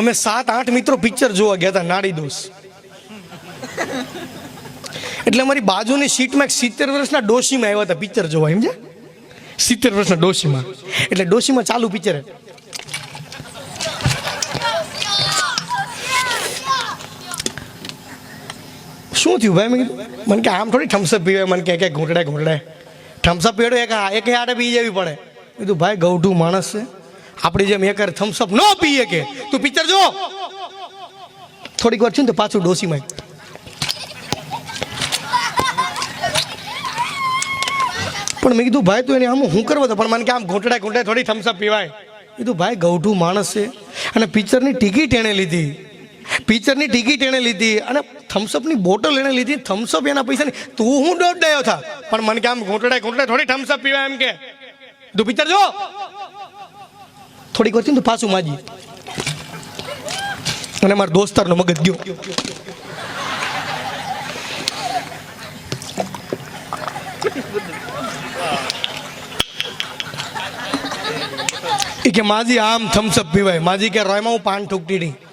અમે સાત, આઠ મિત્રો પિક્ચર જોવા ગયા હતા, નાડી દોષ એટલે અમારી બાજુની સીટમાં એક સિત્તેર વર્ષના ડોશીમાં આવ્યા હતા પિક્ચર જોવા, એમ છે? સિત્તેર વર્ષના ડોશીમાં. એટલે ડોશીમાં ચાલુ પિક્ચર શું થયું ભાઈ? મેં કીધું, મને કે આમ થોડી થમ્સઅપ પીવે, મને કે કે ઘૂંટડે ઘૂંટડે. થમ્સઅપ પીવડે એક એક હાડે પી જવી પડે. કીધું, ભાઈ ગૌઢું માણસ છે. આપણી જેમ એકર થમ્સઅપ ન પીએ કે તું પિક્ચર જો. થોડીક વાર છે ને તો પાછું ડોસીમાં પણ મેં કીધું, ભાઈ, તું એને આમ હું કરવો હતો પણ મને કે આમ ઘૂંટડા ઘૂંટડા થોડી થમ્સઅપ પીવાય. કીધું, ભાઈ, ગૌઠું માણસ છે અને પિક્ચરની ટિકિટ એણે લીધી. પિક્ચરની ટિકિટ એણે લીધી અને થમ્સઅપની બોટલ એણે લીધી. થમ્સઅપ એના પૈસાની તું હું દોડ ગયો થા. પણ મને કે આમ ઘૂંટડા ઘૂંટડા થોડી થમ્સઅપ પીવાય એમ કે. તું પિક્ચર જો. થોડીક વાર થઈને તો પાછું માજી અને મારા દોસ્તારનો મગજ ગયો. કે માજી આમ થમ્સઅપ પીવાય. માજી કે રોયમાં હું પાન ઠૂકતી નહીં.